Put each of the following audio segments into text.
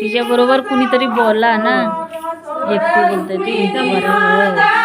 तिच्याबरोबर कुणीतरी बोला ना. एकटी बोलते ती. बरोबर.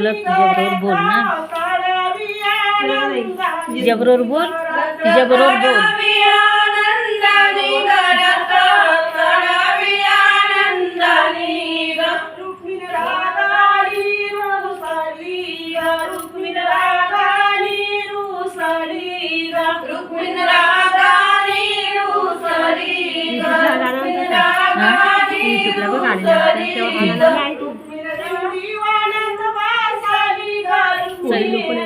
मला तुझ्याबरोबर बोल ना. तिच्याबरोबर बोल तिच्याबरोबर बोल. युट्यूबला এগুলো করে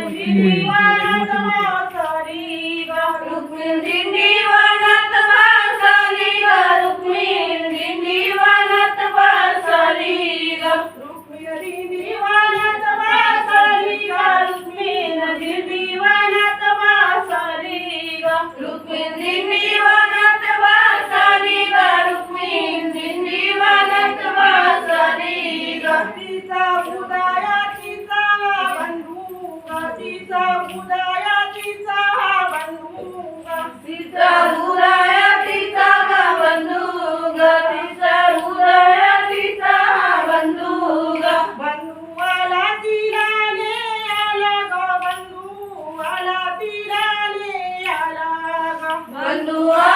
ಒಂದು ಆ